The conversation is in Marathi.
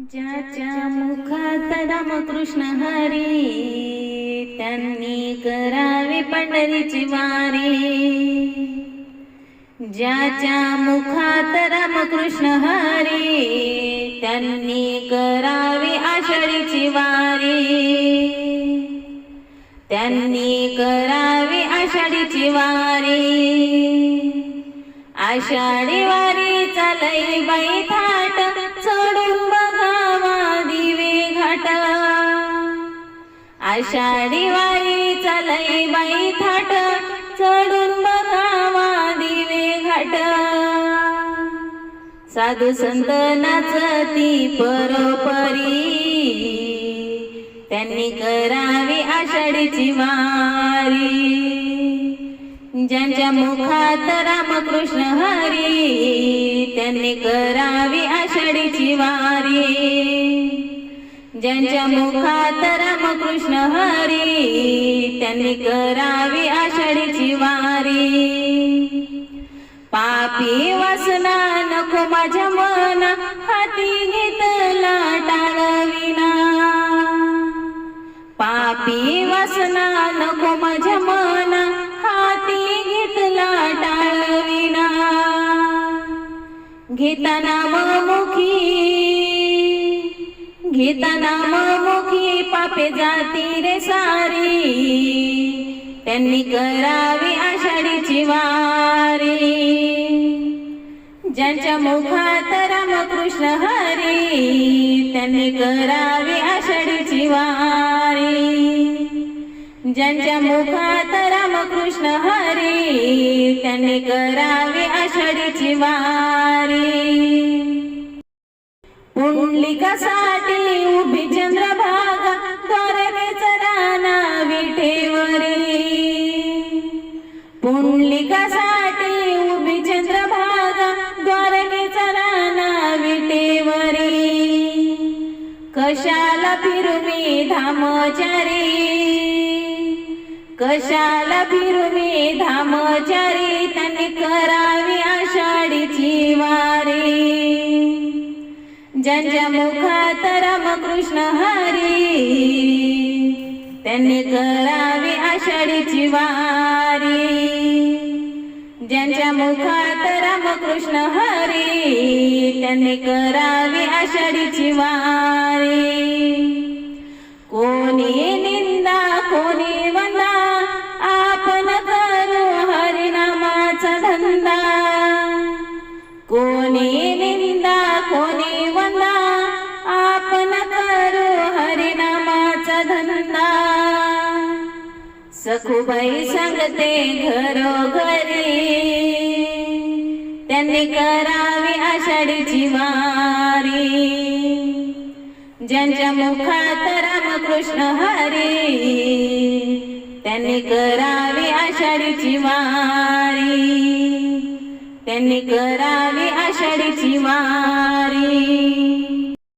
ज्याच्या मुखात रामकृष्ण हरी त्यांनी करावी पंढरीची वारी. ज्याच्या मुखात रामकृष्ण हरी त्यांनी करावी आषाढीची वारी. त्यांनी करावी आषाढीची वारी. आषाढी वारी चालई बाई थाट आषाढी वारी चालई बाई थाट चढून बघावा दिवे घाट. साधू संत नाचती परोपरी त्यांनी करावी आषाढीची वारी. ज्यांच्या मुखात रामकृष्ण हरी त्यांनी करावी आषाढीची वारी. ज्यांच्या मुखात रामकृष्ण हरी त्यांनी करावी आषाढीची वारी. पापी वासना नको माझ्या मना हाती घेतला टाळविना. पापी वासना नको माझ्या मना हाती घेतला टाळविना. घेता नाम मुखी घेताना मुखी पापे जाती रे सारी. त्यांनी करावी आषाढीची वारी. ज्यांच्या मुखात रामकृष्ण हरी त्यांनी करावी आषाढीची वारी. ज्यांच्या मुखात रामकृष्ण हरी त्यांनी करावी आषाढीची वारी. पुंडलिकासाठी उभी चंद्रभागा द्वारकेच राणा विठेवरी. पुंडलिकासाठी उभी चंद्रभागा द्वारकेच राणा विठेवरी. कशाला फिरू मी धामचारी? कशाला फिरू मी धामचारी? त्यांनी करावी ज्यांच्या मुखात रामकृष्ण हरी. त्यांनी करावी आषाढीची वारी. ज्यांच्या मुखात रामकृष्ण हरी त्यांनी करावी आषाढीची वारी. सखुबाई सांगते घरोघरी. त्यांनी करावी आषाढीची वारी. ज्यांच्या मुखात रामकृष्ण हरी त्यांनी करावी आषाढीची वारी. त्यांनी करावी आषाढीची वारी.